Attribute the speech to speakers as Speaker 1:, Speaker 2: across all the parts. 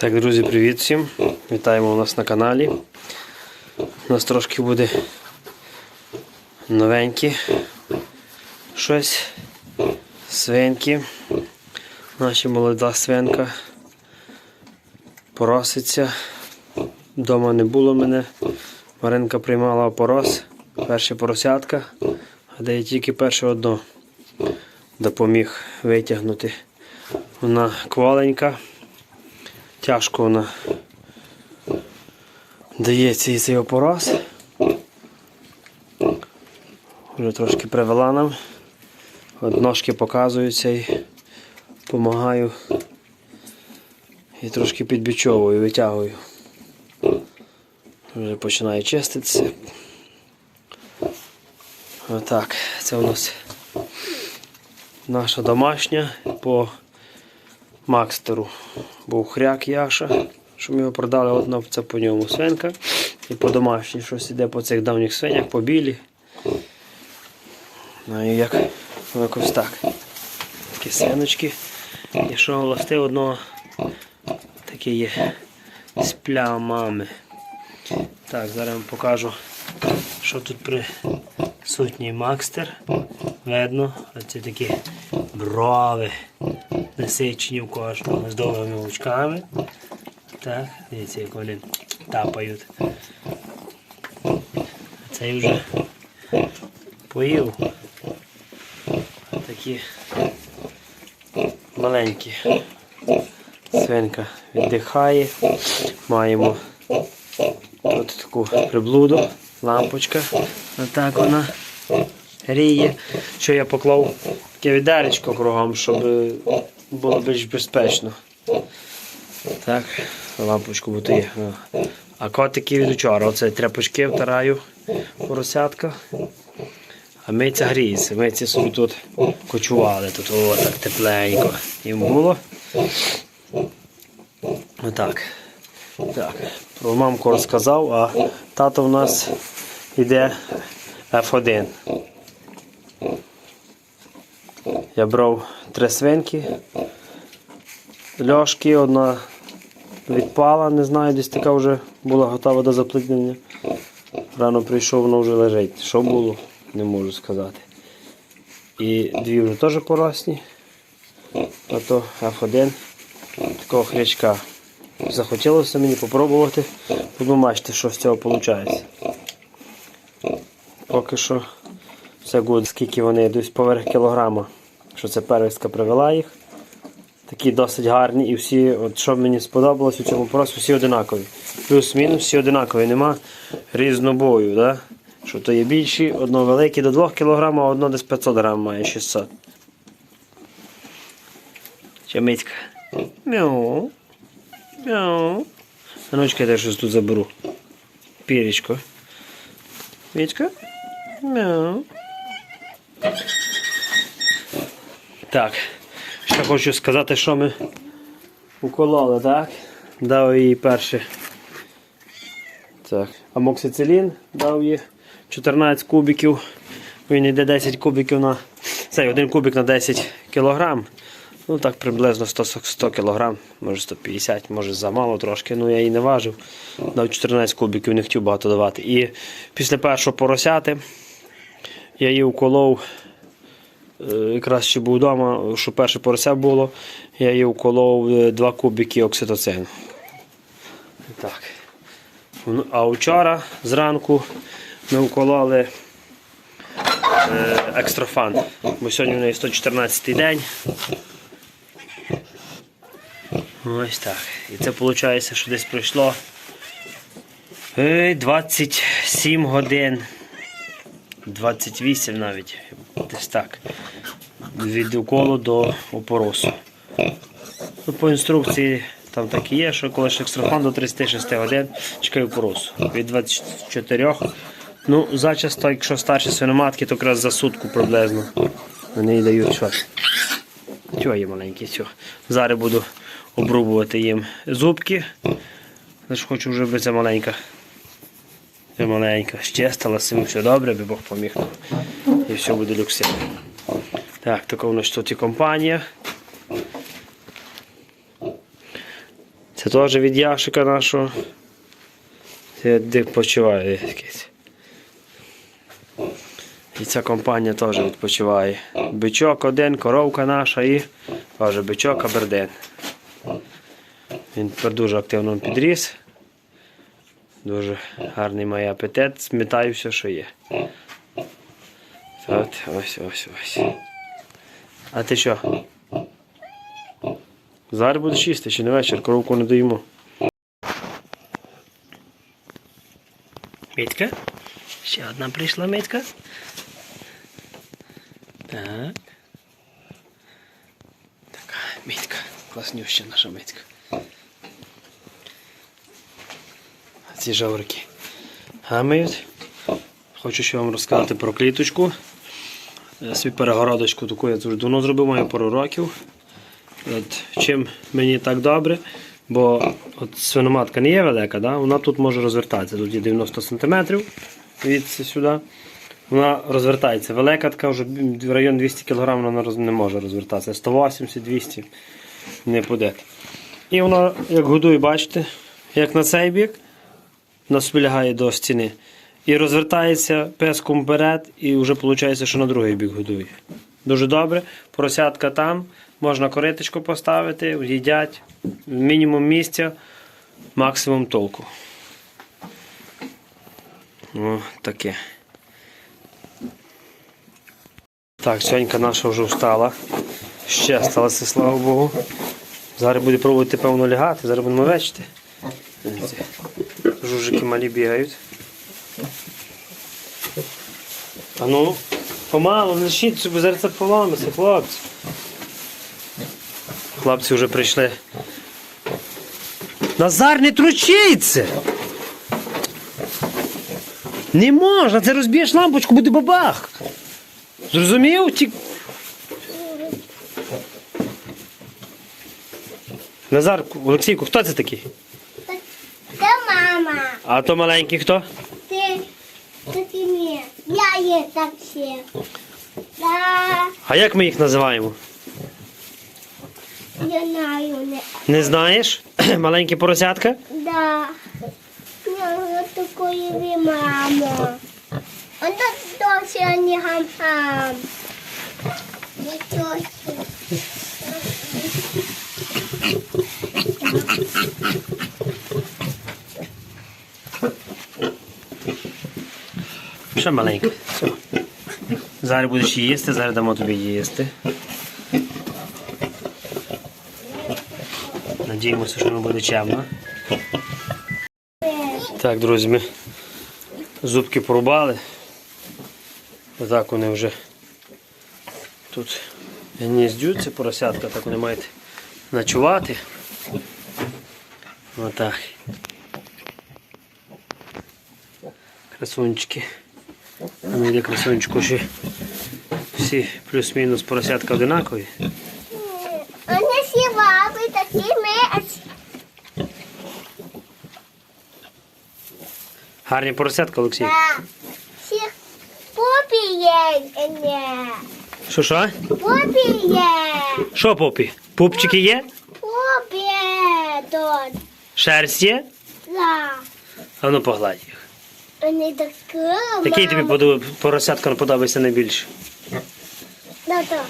Speaker 1: Так, друзі, привіт всім. Вітаємо у нас на каналі. У нас трошки буде новенькі щось. Свинки. Наша молода свинка. Пороситься. Дома не було мене. Маринка приймала порос. Перше поросятка, а де я тільки перше одно допоміг витягнути. Вона кваленька. Тяжко вона дається і цей опораз. Вже трошки привела нам. От ножки показуються і допомагаю. І трошки підбічовую, витягую. Вже починає чиститися. Отак, це у нас наша домашня по Макстеру був хряк Яша, що ми його продали, одна це по ньому свинка. І по домашній щось іде по цих давніх свинях, по білі. Ну і як якось так. Такі свиночки. І що власти одного таке є з плямами. Так, зараз вам покажу, що тут присутній Макстер. Видно, оце такі брови насичені в кожного з довгими очками. Так, дивіться, як вони тапають. Цей вже поїв. Такі маленькі. Свинка віддихає. Маємо тут таку приблуду, лампочка. Отак вона гріє. Що я поклав таке відеречко кругом, щоб було більш безпечно. Так, лампочку є. А котики від учора. Оце тряпочки втираю поросятка. А миця гріється. Миці собі тут кочували, тут о, так тепленько. Їм було. Отак. Так. Про мамку розказав, а тато в нас йде F1. Я брав три свинки, льошки, одна відпала, не знаю, десь така вже була готова до запліднення. Рано прийшов, воно вже лежить. Що було, не можу сказати. І дві вже теж поросні. А то F1 такого хрячка. Захотілося мені спробувати. Будемо бачити, що з цього виходить. Поки що все буде, скільки вони десь поверх кілограма. Що це первістка привела їх. Такі досить гарні і всі, от що мені сподобалось у цьому поросі, всі одинакові. Плюс-мінус всі одинакові, нема різнобою. Да? Що то є більші, одно велике до 2 кг, а одно десь 500 грам має 600. Чемицька. Мяу. Мяу. А ну-чка, я щось тут заберу. Пірічко. Мічка. Мяу. Так, ще хочу сказати, що ми укололи, так? Дав їй перше. Так. Амоксицилін дав їй 14 кубиків. Він йде 10 кубиків на. Цей один кубик на 10 кілограм. Ну так приблизно 100 100 кг, може 150, може замало трошки, ну я її не важив. Дав 14 кубиків, не хотів багато давати. І після першого поросяти я її уколов. Е, Якраз ще був вдома, що перше порося було, я її уколов 2 кубики окситоцину. Так. Ну, А вчора зранку ми укололи е, екстрофан. Бо сьогодні в неї 114 день. Ось так. І це виходить, що десь пройшло е, 27 годин. 28 навіть. Десь так. Від уколу до опоросу. Ну, по інструкції там так і є, що коли ж екстрафан до 36 годин чекає опоросу. Від 24. Ну, зачасто, якщо старші свиноматки, то якраз за сутку приблизно. Вони дають щось. Чого є маленькі, цього. Зараз буду обрубувати їм зубки. Лише хочу вже би це маленька. Це маленька. Щестилася, все добре, би Бог поміг. І все буде люксі. Так, така у нас тут і компанія. Це теж від Яшика нашого. Це відпочиває якийсь. І ця компанія теж відпочиває. Бичок один, коровка наша і теж бичок Аберден. Він дуже активно підріс. Дуже гарний має апетит, змітаю все, що є. От, ось, ось, ось. А ти що? Зараз будеш їсти чи не вечір, коровку не доїмо. Мітка? Ще одна прийшла мітка. Так. Така мітка. Класнюща наша мітка. Ці жаврики гамають. Хочу ще вам розказати про кліточку. Свій перегородочку таку я дуже давно зробив, маю пару років. От, чим мені так добре, бо от свиноматка не є велика, да? вона тут може розвертатися. Тут є 90 см від сюди. Вона розвертається. Велика така вже в район 200 кг вона не може розвертатися. 180-200 не буде. І вона, як годує, бачите, як на цей бік, собі лягає до стіни. І розвертається песком вперед, і вже виходить, що на другий бік годує. Дуже добре. Поросятка там, можна кориточку поставити, їдять. Мінімум місця, максимум толку. О, таке. Так, сонька наша вже встала. Ще сталося, слава Богу. Зараз буде пробувати, певно, лягати, зараз будемо вечити. Жужики малі бігають. А ну, помалу, не лишіть, бо зараз це хлопці. Хлопці вже прийшли. Назар, не тручиться! Не можна, це розб'єш лампочку, буде бабах. Зрозумів? Ті... Назар, Олексійку, хто це такий?
Speaker 2: Це мама.
Speaker 1: А то маленький хто?
Speaker 2: Ти такі ні. Я є так ще. Да,
Speaker 1: А як ми їх називаємо?
Speaker 2: я знаю, не.
Speaker 1: Не знаєш? Маленькі поросятка?
Speaker 2: Да. Я такої ви мама. Вона досі не гам-гам.
Speaker 1: Ще маленька. Все. Зараз будеш їсти, зараз дамо тобі їсти. Надіємося, що воно буде чемно. Так, друзі, ми зубки порубали. Отак вони вже тут гніздються, поросятка, так вони мають ночувати. Отак. Красунчики. А ну йде красунчику ще всі плюс-мінус поросятка одинакові.
Speaker 2: Вони всі баби такі ми.
Speaker 1: Гарні поросятка, Олексій.
Speaker 2: Да. Всі попі є.
Speaker 1: Що що?
Speaker 2: Попі є.
Speaker 1: Що попі? Пупчики є?
Speaker 2: Попі.
Speaker 1: Шерсть є?
Speaker 2: Да.
Speaker 1: А ну погладь їх.
Speaker 2: Вони такі.
Speaker 1: Який тобі подобає, поросятка подобається найбільше?
Speaker 2: Да, да.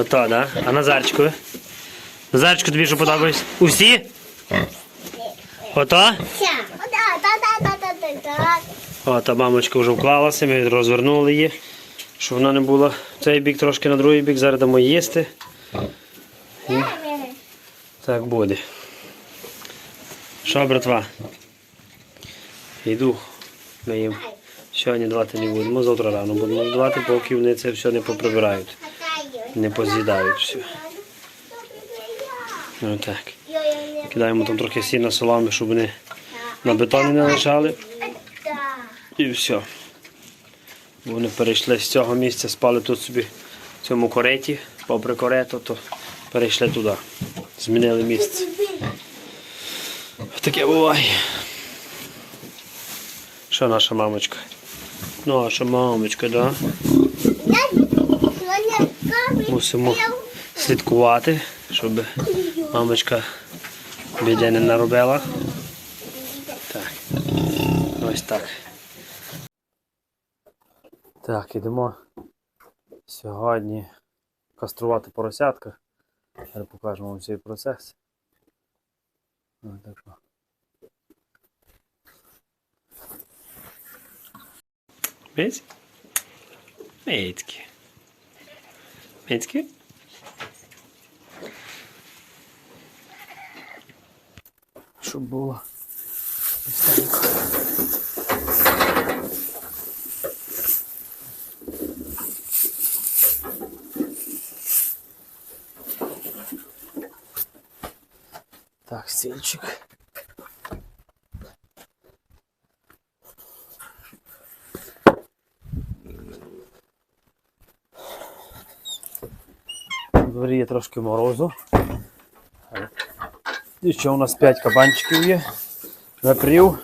Speaker 1: Ото, да? А Назарчику? Назарчику тобі що подобається? Усі? Ото?
Speaker 2: Ся. Да, да, да, да, да, да, да.
Speaker 1: От, а мамочка вже вклалася, ми розвернули її, щоб вона не була в цей бік, трошки на другий бік. Зараз дамо їсти. Так буде. Що, братва? Йду. Ми їм сьогодні давати не будемо, завтра рано будемо давати, поки вони це все не поприбирають, не поз'їдають все. Отак. Кидаємо там трохи сіна соломи, щоб вони на бетоні не лежали. І все. Вони перейшли з цього місця, спали тут собі в цьому кореті, попри корето, то перейшли туди. Змінили місце. Таке буває. Що наша мамочка? Наша мамочка, да? Мусимо слідкувати, щоб мамочка Біде не наробила. Так. Ось так. Так, ідемо сьогодні каструвати поросятка. Зараз покажемо вам цей процес. Ось так. О. Мець? Мецьки. Мецьки? Щоб було чистенько. Так, стільчик. Дворі трошки морозу. І ще у нас 5 кабанчиків є. Вепрів.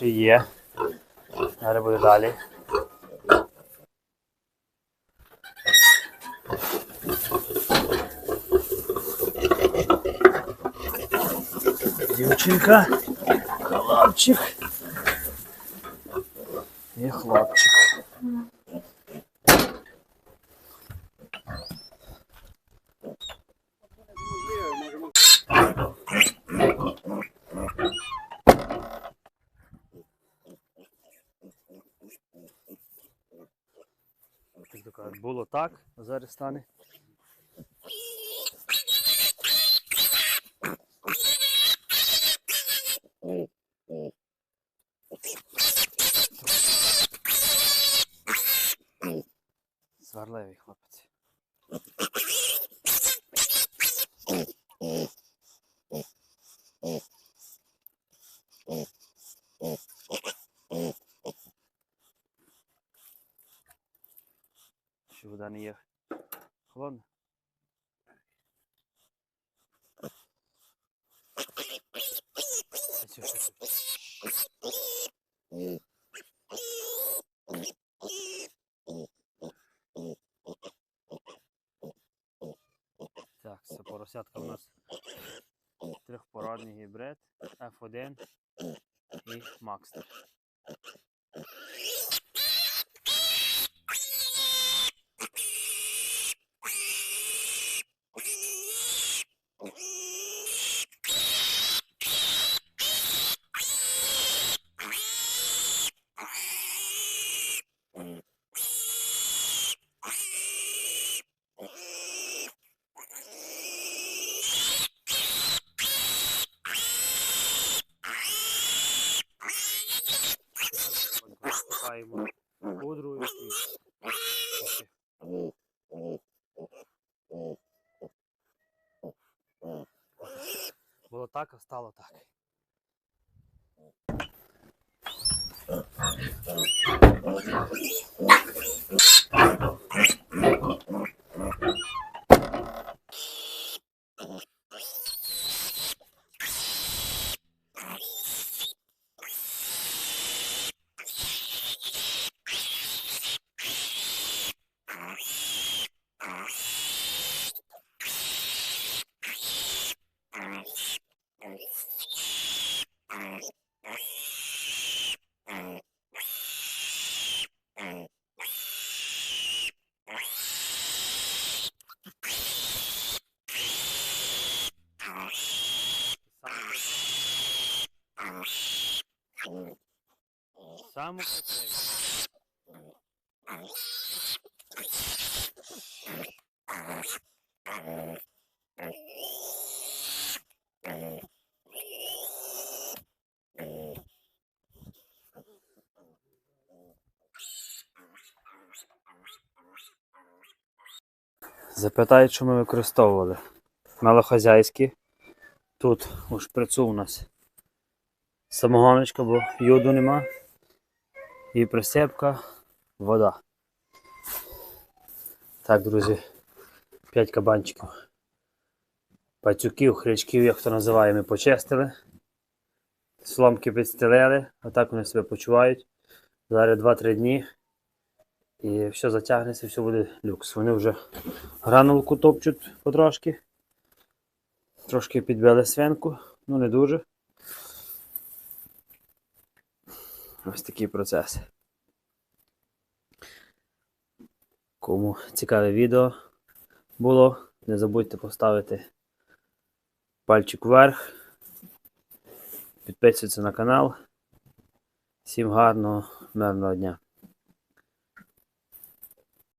Speaker 1: Перший є. Буде далі. Дівчинка, хлопчик. І хлопчик. Як то кажуть, було так, зараз стане. Сварливий хлопець. Що вода не є ось. Так, це поросятка у нас трьохпорадний гібрид F1 і Макстер. так, а стало так. Thank you. Маму красиві. Запитають, що ми використовували. Малохазяйські. Тут у шприцу у нас самогоночка, бо йоду нема. І присипка, вода. Так, друзі, 5 кабанчиків. Пацюків, хрячків, як то називає, ми почистили. Сломки підстелили, отак вони себе почувають. Зараз 2-3 дні. І все затягнеться, все буде люкс. Вони вже гранулку топчуть потрошки. Трошки підбили свинку, ну не дуже. Ось такий процес. Кому цікаве відео було, не забудьте поставити пальчик вверх, підписуйтесь на канал. Всім гарного, мирного дня!